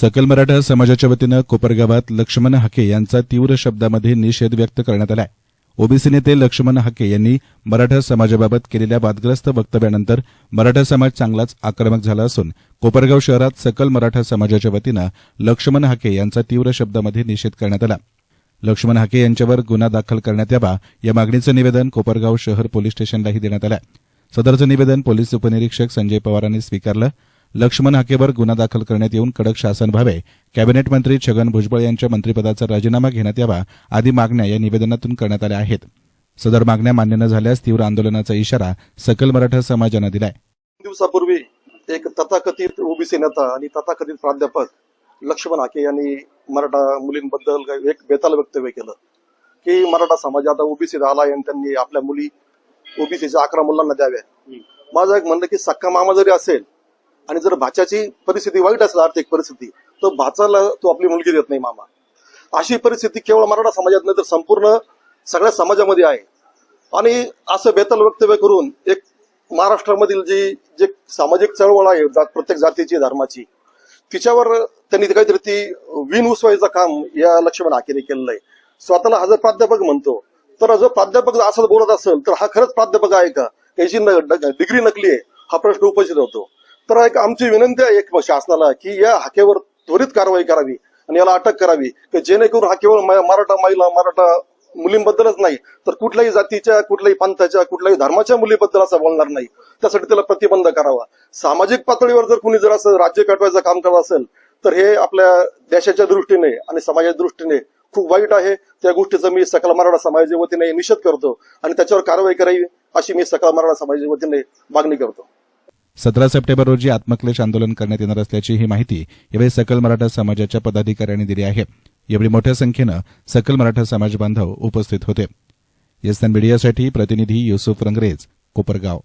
सकल मराठा समाजाच्या वतीनं कोपरगावात लक्ष्मण हाके यांचा तीव्र शब्दामध्ये निषेध व्यक्त करण्यात आलाय. ओबीसी नेते लक्ष्मण हाके यांनी मराठा समाजाबाबत केलेल्या वादग्रस्त वक्तव्यानंतर मराठा समाज चांगलाच आक्रमक झाला असून कोपरगाव शहरात सकल मराठा समाजाच्या वतीनं लक्ष्मण हाके यांचा तीव्र शब्दामध्ये निषेध करण्यात आला. लक्ष्मण हाके यांच्यावर गुन्हा दाखल करण्यात यावा या मागणीचं निवेदन कोपरगाव शहर पोलीस स्टेशनलाही देण्यात आलं सदरचं निवेदन पोलीस उपनिरीक्षक संजय पवारांनी स्वीकारलं. लक्ष्मण हाकेवर गुन्हा दाखल करण्यात येऊन कडक शासन व्हावे. कॅबिनेट मंत्री छगन भुजबळ यांच्या मंत्रिपदाचा राजीनामा घेण्यात यावा आदी मागण्या या निवेदनातून करण्यात आल्या आहेत. सदर मागण्या मान्य न झाल्यास तीव्र आंदोलनाचा इशारा सकल मराठा समाजानं दिलाय. दिवसापूर्वी एक तथाकथित ओबीसी नेता आणि तथाकथित प्राध्यापक लक्ष्मण हाके यांनी मराठा मुलींबद्दल काही एक बेताल वक्तव्य केलं की मराठा समाज आता ओबीसी आला आणि त्यांनी आपल्या मुली ओबीसीच्या अकरा मुलांना द्याव्या माझं एक म्हणणं की सक्का मामा जरी असेल आणि जर भाच्याची परिस्थिती वाईट असेल आर्थिक परिस्थिती तर भाचाला तो आपली मुलगी देत नाही मामा. अशी परिस्थिती केवळ मराठा समाजात नाही तर संपूर्ण सगळ्या समाजामध्ये आहे. आणि असं बेताल वक्तव्य करून एक महाराष्ट्रामधील जी जे सामाजिक चळवळ आहे जात प्रत्येक जातीची धर्माची तिच्यावर त्यांनी काहीतरी ती विन उसवायचं काम या लक्ष्मण हाकेने केलेलं आहे स्वतःला हा जर प्राध्यापक म्हणतो तर जर प्राध्यापक जर असं बोलत असेल तर हा खरंच प्राध्यापक आहे का? याची डिग्री नकली आहे हा प्रश्न उपस्थित होतो. तर एक आमची विनंती आहे एक शासनाला की या हाकेवर त्वरित कारवाई करावी आणि याला अटक करावी. की जेणेकरून हा केवळ म- मराठा महिला मराठा मुलींबद्दलच नाही तर कुठल्याही जातीच्या कुठल्याही पंथाच्या कुठल्याही धर्माच्या मुलीबद्दल असं बोलणार नाही. त्यासाठी त्याला प्रतिबंध करावा. सामाजिक पातळीवर जर कुणी जर असं राज्य पेटवायचं काम करत असेल तर हे आपल्या देशाच्या दृष्टीने आणि समाजाच्या दृष्टीने खूप वाईट आहे. त्या गोष्टीचा मी सकल मराठा समाजाच्या वतीने निषेध करतो आणि त्याच्यावर कारवाई करावी अशी मी सकल मराठा समाजाच्या वतीने मागणी करतो. सतरा सप्टेंबर रोजी आत्मक्लेश आंदोलन करण्यात येणार असल्याची ही माहिती यावेळी सकल मराठा समाजाच्या पदाधिकाऱ्यांनी दिली आहे. यावेळी मोठ्या संख्येनं सकल मराठा समाज बांधव उपस्थित होते. येस्तान मीडियासाठी प्रतिनिधी युसुफ रंगरेज कोपरगाव.